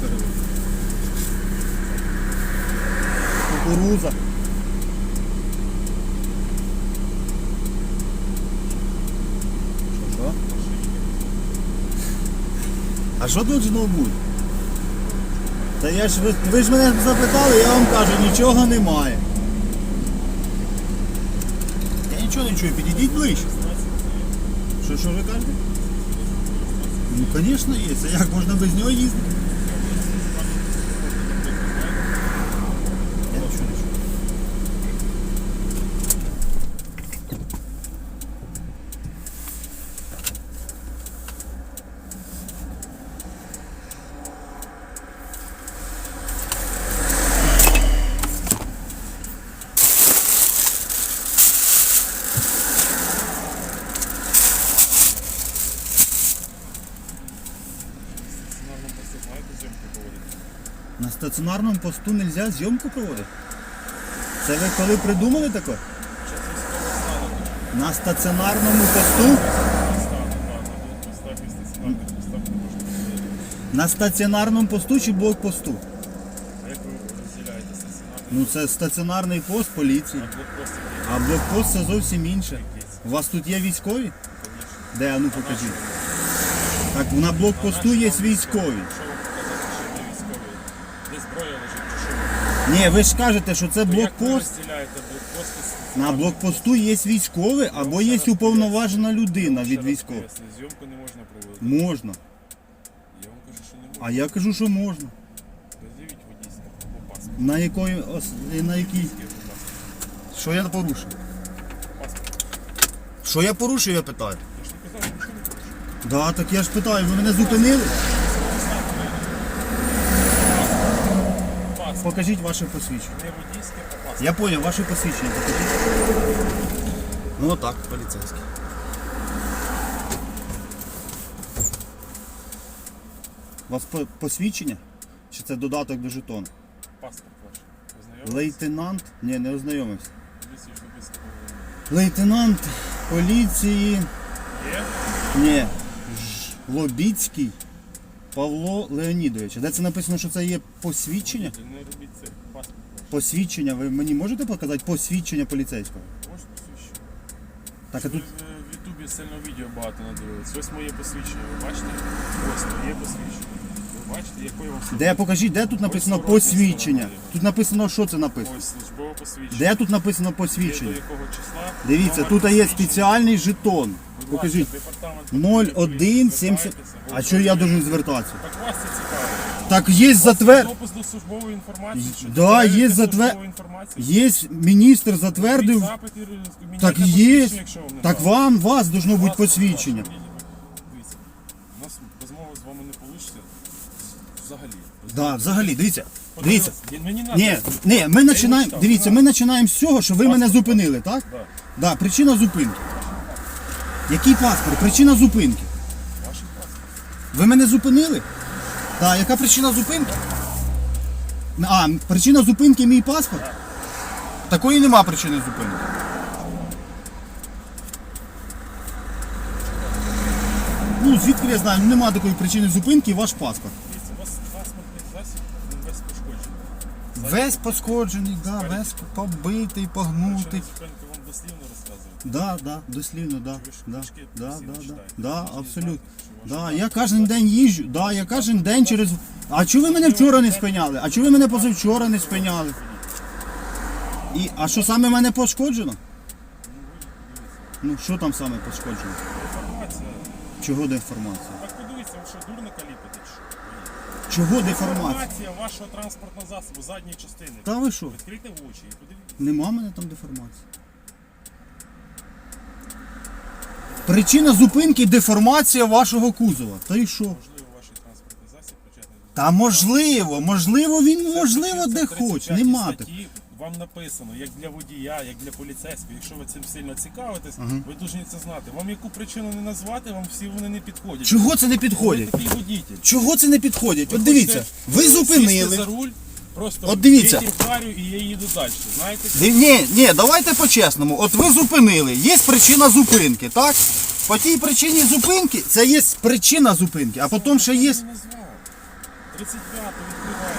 перевозите? Кукуруза. Що? А що должно бути? Та я ж ви, ви ж мене запитали, я вам кажу, нічого немає. Я нічого не чую, підійдіть ближче. Що, що ви кажете? Ну, звісно, є. Це як можна без нього їздити? На стаціонарному посту не можна зйомку проводити? Це ви коли придумали таке? На стаціонарному посту? На стаціонарному посту чи блокпосту? А як ви розділяєте стаціонарний Ну це стаціонарний пост поліції. А блокпост це зовсім інше. У вас тут є військові? Де, а ну покажіть. Так, на блокпосту є військові. Що вам показати, що не військовий? Де зброя лежить чи що? Ні, ви ж кажете, що це Як ви блокпост. розділяєте блокпост і На блокпосту є військові або є уповноважена людина Ще від раз військових. Зйомку не можна проводити. Можна. Я вам кажу, що не А я кажу, що можна. Пред'явіть водійське або паспорт. На якої ос- на якій. Будь ласка. Що я порушив? Паспорт. Що я порушив, я питаю. Я ж не казав, нічого не порушив. Да, так я ж питаю, ви мене зупинили? Покажіть ваше посвідчення. Не водійське. Я понял, ваше посвідчення покажіть. Ну отак, поліцейський. У вас по- посвідчення? Чи це додаток до жетону? Паспорт ваш. Ознайомились? Лейтенант? Ні, не ознайомився. Лейтенант поліції. Є? Ні. Ж- Лобіцький Павло Леонідович. А Де це написано, що це є посвідчення? Не робіть це. Паспорт. Посвідчення. Ви мені можете показати посвідчення поліцейського? Ось посвідчення. Так, а Ви тут. в Ютубі сильно відео багато надивились. Ось моє посвідчення. Ви бачите? Ось моє посвідчення. Бачите, якої вам Де покажіть, де тут написано Ось посвідчення? Тут написано, що це написано. Ось службове посвідчення. Де тут написано Є до посвідчення? якого числа? Дивіться, Номер тут є посвідчення. спеціальний жетон. Будь Покажіть. ласка, департамент 0170. звертайтеся. А що я должен звертатися? Так вас це цікаво. Так є затвер. Допуск до службової інформації. Да, є затвер- службової інформації? Є міністр затвердив. Запит і Так є. посвідчення, якщо вам не Так вам, вас должно бути посвідчення. ваше. Дивіться, у нас розмова з вами не вийде взагалі. Да, взагалі, дивіться. Дивіться. Мені надо. Ні, ні, ми починаємо. читав, Дивіться, ми починаємо з цього, що ви мене зупинили, так? Да. Да, причина зупинки. Який паспорт? Причина зупинки. Ваш паспорт. Ви мене зупинили? Так, яка причина зупинки? А, причина зупинки мій паспорт? Такої нема причини зупинки. Ну, звідки я знаю, нема такої причини зупинки ваш паспорт. Дивіться, у вас транспортний засіб він весь пошкоджений. Весь пошкоджений, да, весь побитий, погнутий. Вам дослівно розказує. Да, да, дослівно, да. Ви ж Да, книжки да, да, да, читаєте. да, Ви абсолютно. знаєте, що Да, я кожен день їжджу, да, я кожен день через. А чого ви мене вчора не спиняли? А чого ви мене позавчора не спиняли? І, а що саме мене пошкоджено? Ну, що там саме пошкоджено? Інформація. Чого деформація? Так подивіться, ви що дурно каліпите? чи що? Чого деформація? Деформація вашого транспортного засобу задньої частини. Та ви що? Відкрийте очі і подивіться. Нема мене там деформації. Причина зупинки деформація вашого кузова. Та й що? Можливо, ваш транспортний засіб причетний до Та можливо, можливо, він можливо де Це хоч. 35 Нема так. статті Вам написано, як для водія, як для поліцейського. Якщо ви цим сильно цікавитесь, ви повинні це знати. Вам яку причину не назвати, вам всі вони не підходять. Чого це не Ви підходять? такий водитель. Чого це не підходять? От дивіться, ви сісти зупинили. за руль, просто От дивіться. вдарю і я їду далі. Знаєте? Ди- Ні, ні, давайте по-чесному. От ви зупинили, є причина зупинки, так? По тій причині зупинки це є причина зупинки, а потім ще є. Не назвав. 35 відкриває.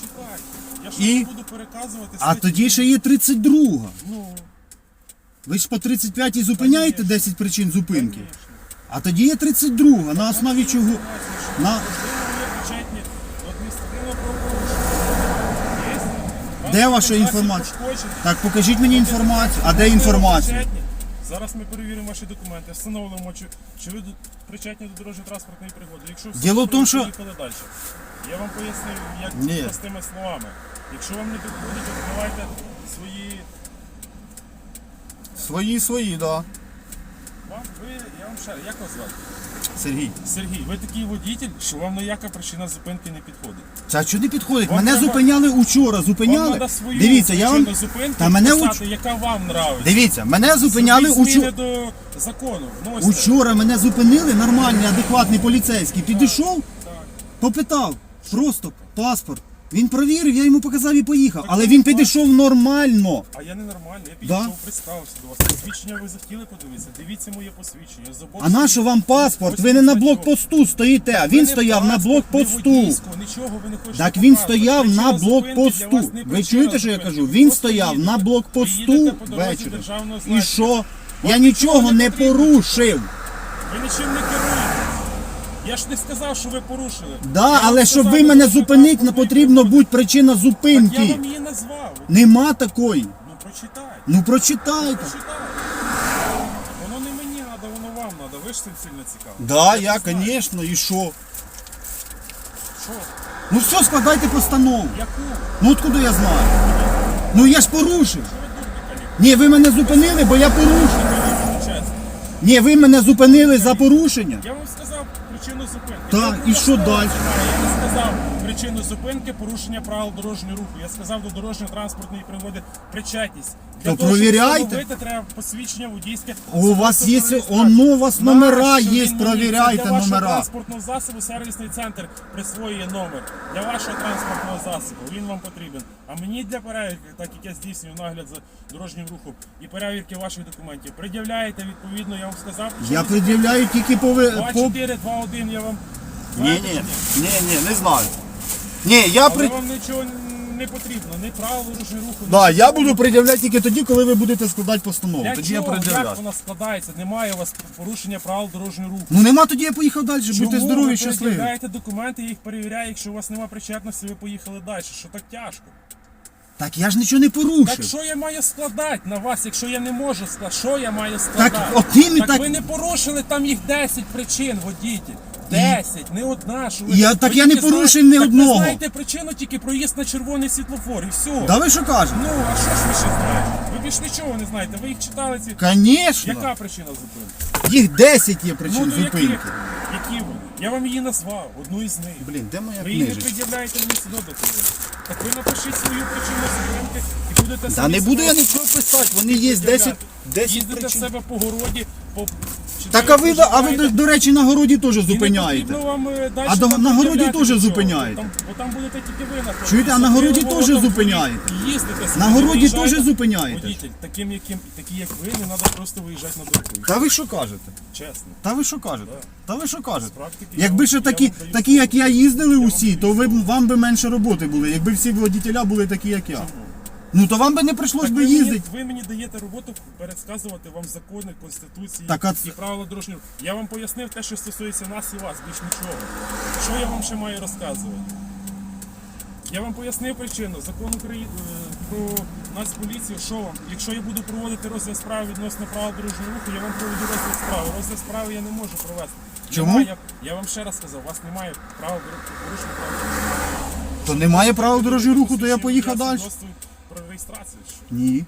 Чекайте. Я ж І? буду переказувати. А тоді ще є 32. Ну, Ви ж по 35 зупиняєте 10 причин зупинки. А тоді є 32. На основі чого? На... Де ваша інформація? Так покажіть мені інформацію. А де інформація? Зараз ми перевіримо ваші документи, встановимо, чи, чи ви причетні до дорожньо-транспортної пригоди. Якщо все Діло в тому, що- поїхали далі. Я вам пояснив, як Ні. простими словами. Якщо вам не підходить, відкривайте свої. Свої, свої, да. Вам ви, я вам ще як вас звати? Сергій. Сергій, ви такий водій, що вам ніяка причина зупинки не підходить. Та що не підходить? Вам Мене треба- зупиняли учора, Вам зупиняли. треба свою Дивіться, я вам. причину зупинки Та мене писати, уч- яка вам нравиться. Дивіться, мене зупиняли Зробіть зміни учора. до закону. Вносите. Учора мене зупинили, нормальний, адекватний поліцейський. Підійшов, попитав. Просто паспорт. Він провірив, я йому показав і поїхав. Але він підійшов нормально. А я ненормально, я Да? підійшов, представився до вас. Посвідчення ви захотіли подивитися? Дивіться моє посвідчення. Я А нащо вам паспорт? Ви не на блокпосту стоїте, а він стояв на блокпосту. Нічого ви не хочете Так він показувати. стояв Причина на зупинки для блокпосту. не Ви причина чуєте, що я зупинки. кажу? Він просто стояв їдете. на Ви блокпосту їдете по дорозі ввечері. державного І що? Я нічого не не порушив. Ви нічим не керуєте. Я ж не сказав, що ви порушили. Да, але щоб ви мене зупинити, не потрібно бути причина Так я вам її назвав. Нема такої. Ну прочитайте. Ну прочитайте. Воно не мені треба, воно вам треба. Ви ж цим сильно цікаві. Да, я, звісно, і що? Що? Ну все, складайте постанову. Яку? Ну откуда я знаю? Ну я ж порушив. Ні, ви мене зупинили, бо я порушив. Ні, ви мене зупинили за порушення. Я вам сказав причину зупинки. Так, і що далі? Я не сказав причину зупинки, порушення правил дорожнього руху. Я сказав до дорожньо-транспортної пригоди причетність. Для То того, щоб провіряйте. встановити, треба посвідчення водійське. У вас є оно, у вас номера є, провіряйте для вашого номера. транспортного засобу сервісний центр присвоює номер. Для вашого транспортного засобу він вам потрібен. А мені для перевірки, так як я здійснюю нагляд за дорожнім рухом і перевірки ваших документів, пред'являєте відповідно, я вам сказав. Я пред'являю тільки по... ви- по... 2-4, 2-1 я вам. Ні, ні, ні, ні, не знаю. Ні, я Але при... вам нічого не потрібно, не правила дорожнього руху. Да, я буду пред'являти тільки тоді, коли ви будете складати постанову. Для Тоді я чого? Як пред'являю. вона складається? Немає у вас порушення правил дорожнього руху. Ну нема тоді я поїхав далі, будьте здорові ви щасливі. пред'являєте документи, я їх перевіряю, якщо у вас немає причетності, ви поїхали далі. Що так тяжко? Так я ж нічого не Так що я маю складати на вас, якщо я не можу складати? Що я маю складати? Так, от тим і так, так- ви не порушили, там їх 10 причин, водітель. 10, не одна. Що ви, Я- ви так я тільки не порушив знаєте- ні так одного. Ви знаєте причину тільки проїзд на червоний світлофор і все. Да ви що кажете? Ну, а що ж ви ще знаєте? Ви більш нічого не знаєте, ви їх читали ці. Конечно. Яка причина зупинки? Їх 10 є причин ну, то зупинки. які? Які вони? Я вам її назвав, одну із них. Блін, де моя Ви її не книжечка? пред'являєте мені сюди доповіді. Так ви напишіть свою причину зупинки і будете Та самі не буду я нічого писати, вони є 10, 10 Їздите в причин. себе по городі, по... Так а ви, а ви, до, до речі, на городі теж зупиняєте. е, А до- на городі теж зупиняєте. Бо там будете тільки ви на Чуєте, а на городі теж зупиняєте. Їздите собі, На городі теж зупиняєте. Водитель, таким, яким, такі як ви, не треба просто виїжджати на дорогу. Та ви що кажете? Чесно. Та ви що кажете? Та ви що кажете? Практики я Якби вам- ще я такі, вам даю такі, як я їздили усі, то ви б- вам би менше роботи були. Якби всі водітеля були такі, як я. Ну то вам би не прийшлось би ви, мені, їздити. ви мені даєте роботу пересказувати вам закони, конституції Так, а і правила дорожнього. руху. Я вам пояснив те, що стосується нас і вас, більш нічого. Що я вам ще маю розказувати? Я вам пояснив причину. Закон України е, про Нацполіцію, що вам? Якщо я буду проводити розгляд справи відносно правил дорожнього руху, я вам проведу розгляд справи. Розгляд справи я не можу провести. Чому? Немає- я вам ще раз сказав, у вас немає права порушення руху. То немає правил дорожнього руху, то я поїхав далі. Що? Ні.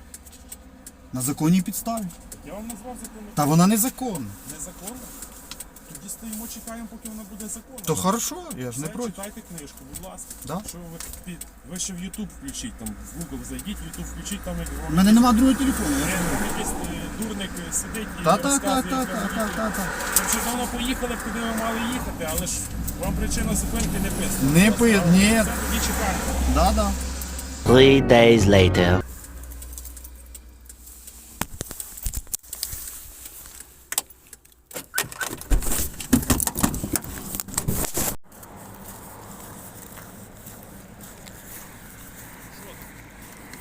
На законній підставі. Я вам назвав закон Та вона незаконна. незаконно. Тоді стоїмо, чекаємо, поки вона буде законна. То хорошо, я ж не Все, проти. читайте книжку, будь ласка. Да? Що ви, під- ви ще в YouTube включіть, там в Google зайдіть, YouTube включіть, там як У вам мене нема другого телефону. я- якийсь- якийсь е, дурник е, сидить і розказує, як ви та водій. та та. Ви вже давно поїхали, б, куди ви мали їхати, але ж вам причина зупинки не писана. Не пи- ні. Тоді чекайте. Да, да. Three days later.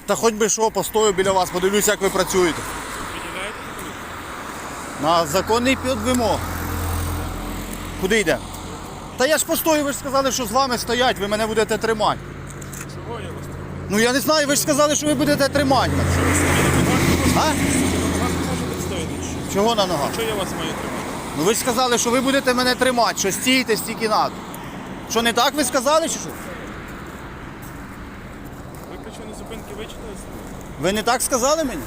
Та хоч би що, постою біля вас, подивлюсь, як ви працюєте. На законний під вимог. Куди йде? Та я ж постою, ви ж сказали, що з вами стоять, ви мене будете тримати. Ну я не знаю, ви ж сказали, що ви будете тримати. мене. А? Чого на ногах? Що я вас маю тримати? Ну ви ж сказали, що ви будете мене тримати, що стійте стільки надо. Що не так ви сказали, чи що? Ви зупинки вичитали? Ви не так сказали мені?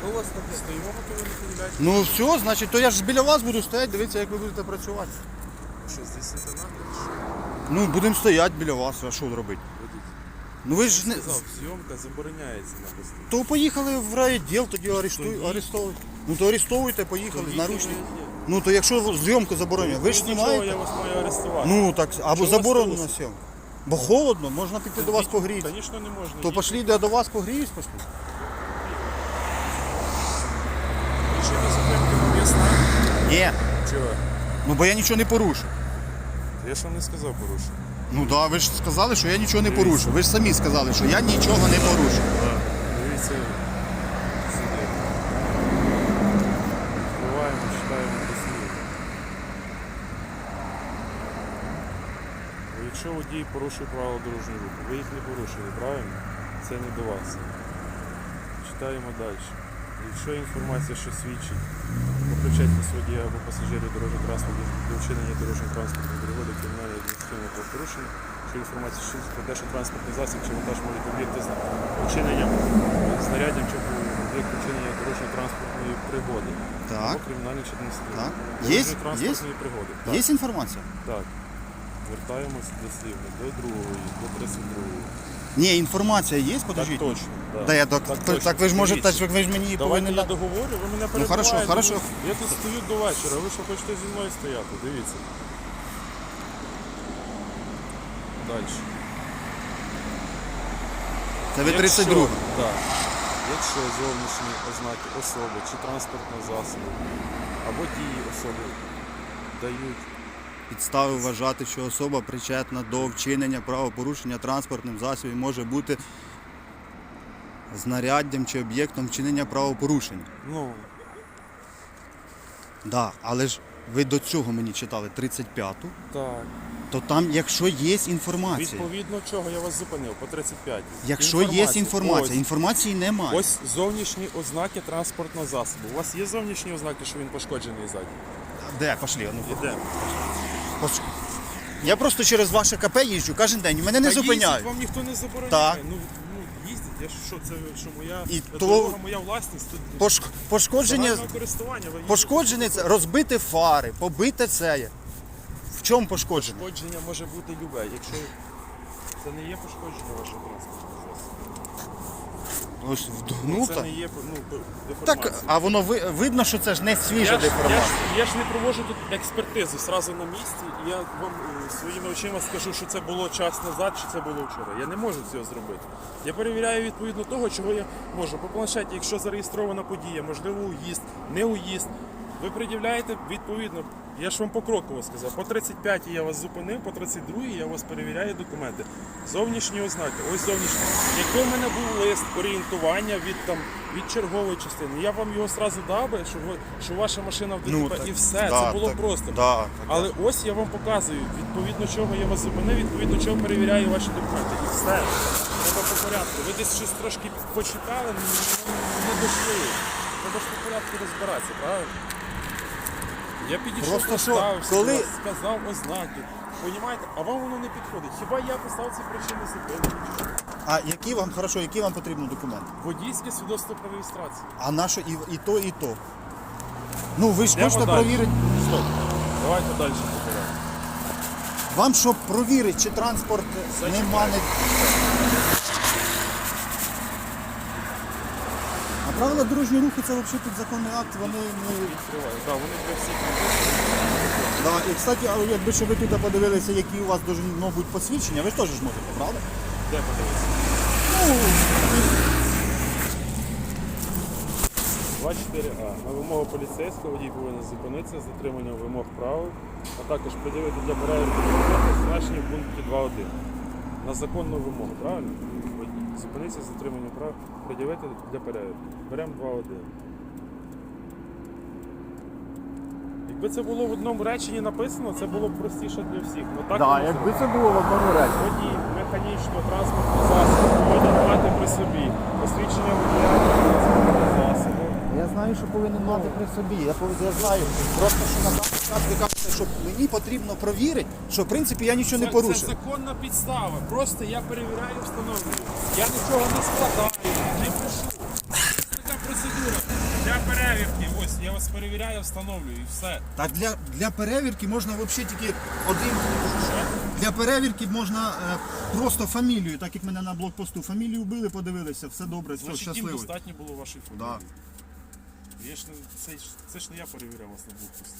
Що у вас таке? Стоїмо, поки ви не поділяєте. Ну все, значить, то я ж біля вас буду стояти, дивіться, як ви будете працювати. Що, здесь інтернет? Ну, будемо стояти біля вас, а що робити? Ну ви ж не. Сказав, зйомка забороняється на посту. То поїхали в райвідділ, тоді арештуй. Ну то арестовуйте, поїхали, наручник. Ну то якщо зйомку заборонено, ви ж Чого знімаєте? я вас маю арестувати? Ну так, або Чого заборонено сталося? Бо холодно, можна піти до вас погріти. Звісно, не можна. То пошли, де до вас погріюсь, пошли. Причина зупинки? Ні. Чого? Ну бо я нічого не порушив. Я ж вам не сказав порушення. Ну да, ви ж сказали, що я нічого не порушив. Ви ж самі сказали, що я нічого не порушив. Дивіться, сюди. Відкриваємо, читаємо послідно. Якщо водій порушує правила дорожнього руху, ви їх не порушили, правильно? Це не до вас. Читаємо далі. Якщо інформація, що свідчить про причетність водія або пасажирів дорожнього транспорту до вчинення дорожнього транспортної пригоди кримінального адміністративного правопорушення, що інформація що про те, що транспортний засіб чи вантаж можуть об'єкти з вчиненням знаряддям чи об'єкт вчинення дорожньої транспортної пригоди Так. або кримінальної чи Є- транспортної пригоди. Так. Є інформація? так. Звертаємось до слівни, до другої, до 32. Ні, інформація є, Так точно. Да. Да, я так, так, точно. так ви ж можете, так ви ж мені Давайте повинні. я договорю, ви мене Ну, хорошо, хорошо. Ну, Я тут стою до вечора, ви що хочете зі мною стояти? Дивіться. Далі. Це ви 32. Так. Якщо зовнішні ознаки особи чи транспортного засобу або дії особи дають Підстави вважати, що особа причетна до вчинення правопорушення транспортним засобом може бути знаряддям чи об'єктом вчинення правопорушення. ну, Да, але ж ви до цього мені читали 35-ту, так. то там, якщо є інформація, Відповідно чого я вас зупинив по 35. якщо є інформація, інформації немає. Ось, зовнішні ознаки транспортного засобу. У вас є зовнішні ознаки, що він пошкоджений ззаді? Де пошли? Ну, Іде. Я просто через ваше КП їжджу кожен день, мене не Та зупиняють. Вам ніхто не забороняє. Так. Ну, ну їздить, я ж що це що моя І дорога, то- моя власність. Тут Пош... Пошкодження, загального користування. Ви їздите. пошкоджене це розбити фари, побите це. є. В чому пошкодження? Пошкодження може бути любе. Якщо це не є пошкодження вашого транспортного Ось це не є ну, деформація. Так, а воно ви... видно, що це ж не свіжа Я ж, я, ж, деформація. я ж не проводжу тут експертизу зразу на місці, і я вам е, своїми очима скажу, що це було час назад, чи це було вчора. Я не можу цього зробити. Я перевіряю відповідно того, чого я можу. По планшеті, якщо зареєстрована подія, можливо, уїзд, не уїзд. Ви пред'являєте відповідно. Я ж вам покроково сказав. По 35 я вас зупинив, по 32 я вас перевіряю документи. Зовнішні ознаки. Ось зовнішні. Якби в мене був лист орієнтування від там від чергової частини, я вам його сразу дав би, що ви що ваша машина в ДТП Ну, і все. да, це було так, просто. да, так, Але ось я вам показую, відповідно чого я вас зупинив, відповідно чого перевіряю ваші документи. І все. Треба по порядку. Ви десь щось трошки почекали, не, не дійшли. Треба ж по порядку розбиратися, правильно? Я підійшов, Просто що, поставився, коли- сказав ознаки. Понімаєте? А вам воно не підходить. Хіба я писав ці причини зупинки? А які вам хорошо, які вам потрібні документи? Водійське свідоцтво про реєстрацію. А наше і, і то, і то. Ну ви ж Йдемо хочете далі. провірити. Стоп. Давайте далі по. Вам щоб провірити, чи транспорт нема не. Правила дорожнього руху це взагалі підзаконний акт, вони не. Відкриваю. Так, вони для всіх. Да. І кстати, а якби ще ви тут подивилися, які у вас должно бути посвідчення, ви ж теж ж можете, правда? Де подивитися? Ну, 24А. На вимогу поліцейського водій повинен зупинитися з дотриманням вимог правил, а також пред'явити для перевірки зазначені в пункті 2.1. На законну вимогу, правильно? Водій. Зупинитися з затримання прав, пред'явити для перевірки. Беремо 2-1. Якби це було в одному реченні написано, це було б простіше для всіх. Ну так Да, якби це було в одному реченні. Водій механічно транспортний засіб повинен мати при собі посвідчення водія знаю, що повинен мати при собі. Я, я знаю. Просто що на даний час ви кажете, що мені потрібно провірити, що в прининципі я нічого не Це, порушив. це законна підстава. Просто я перевіряю, встановлюю. Я нічого не складаю, не пишу. Це така процедура. Для перевірки, ось я вас перевіряю, встановлюю і все. Так для, для перевірки можна взагалі тільки один. Для перевірки можна е, просто фамілію, так як мене на блокпосту. Фамілію вбили, подивилися, все добре, все Значить, їм щасливо. достатньо було вашої Да. Я ж не, це, це ж не я перевіряв вас на блокпості.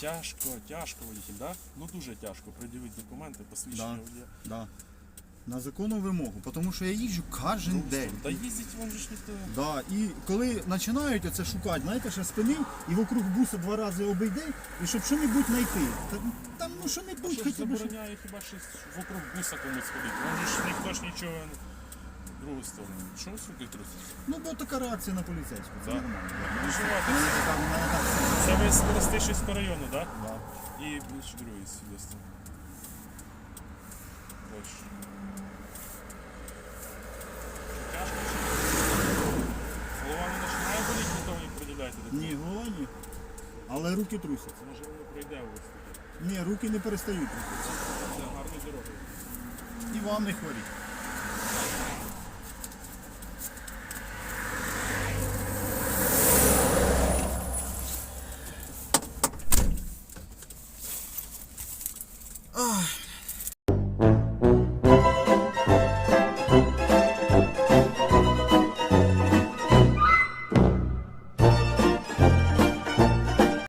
Тяжко, тяжко водитель, да? Ну дуже тяжко приділити документи, посвідчення Да. водія. Да. На законну вимогу, тому що я їжджу кожен день. Та їздить вам же ж ніхто. Да, і коли починають це шукати, знаєте, що спинив і вокруг буса два рази обійди, і щоб що-небудь знайти. Та, там ну що-небудь Що ж хоча б. щоб- забороняє хіба щось вокруг буса комусь ходити? Вам же ж ніхто ж нічого не другу сторону. Ви суки трусите? Ну, бо така реакція на поліцейську. Це Да. нормально. Переживайте. У мене така- у мене так все. Це ви з Коростишівського району, так? Да. І більше другий свідоцтво. Бачиш. Тяжко чи ні? Голова не починає боліти, до не приділяєте до Ні, голова ні. Але руки трусяться. Може воно пройде у вас таке. Ні, руки не перестають труситися. Це гарні дороги. І вам не хворіть.